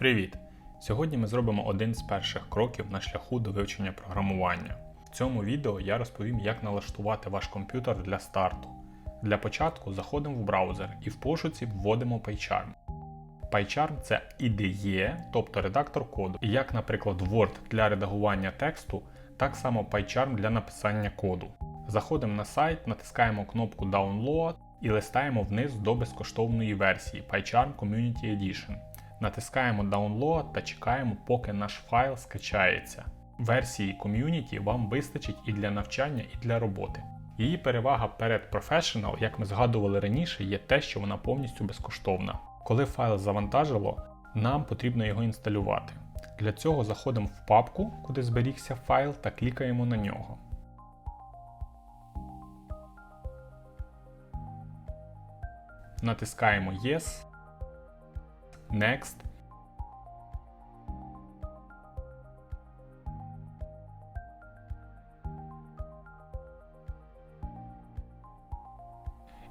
Привіт! Сьогодні ми зробимо один з перших кроків на шляху до вивчення програмування. В цьому відео я розповім, як налаштувати ваш комп'ютер для старту. Для початку заходимо в браузер і в пошуці вводимо PyCharm. PyCharm це IDE, тобто редактор коду. Як, наприклад, Word для редагування тексту, так само PyCharm для написання коду. Заходимо на сайт, натискаємо кнопку Download і листаємо вниз до безкоштовної версії PyCharm Community Edition. Натискаємо Download та чекаємо, поки наш файл скачається. Версії Community вам вистачить і для навчання, і для роботи. Її перевага перед Professional, як ми згадували раніше, є те, що вона повністю безкоштовна. Коли файл завантажило, нам потрібно його інсталювати. Для цього заходимо в папку, куди зберігся файл, та клікаємо на нього. Натискаємо Yes, Next.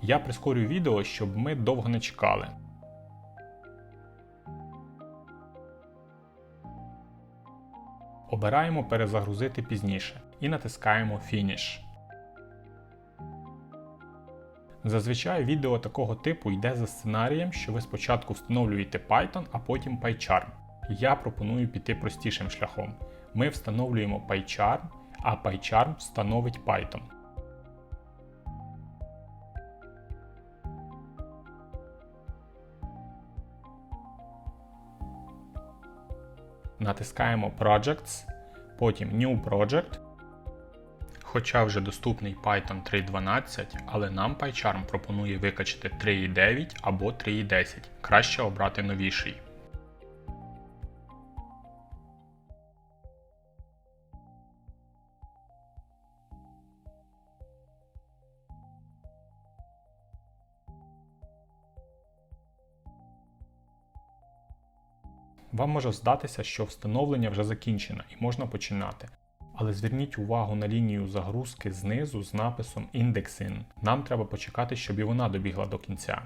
Я прискорюю відео, щоб ми довго не чекали. Обираємо перезагрузити пізніше і натискаємо Finish. Зазвичай відео такого типу йде за сценарієм, що ви спочатку встановлюєте Python, а потім PyCharm. Я пропоную піти простішим шляхом. Ми встановлюємо PyCharm, а PyCharm встановить Python. Натискаємо Projects, потім New Project. Хоча вже доступний Python 3.12, але нам PyCharm пропонує викачати 3.9 або 3.10. Краще обрати новіший. Вам може здатися, що встановлення вже закінчено і можна починати. Але зверніть увагу на лінію загрузки знизу з написом Indexing. Нам треба почекати, щоб і вона добігла до кінця.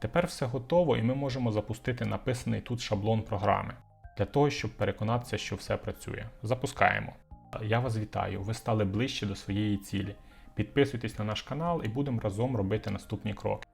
Тепер все готово і ми можемо запустити написаний тут шаблон програми для того, щоб переконатися, що все працює. Запускаємо. Я вас вітаю, ви стали ближче до своєї цілі. Підписуйтесь на наш канал і будемо разом робити наступні кроки.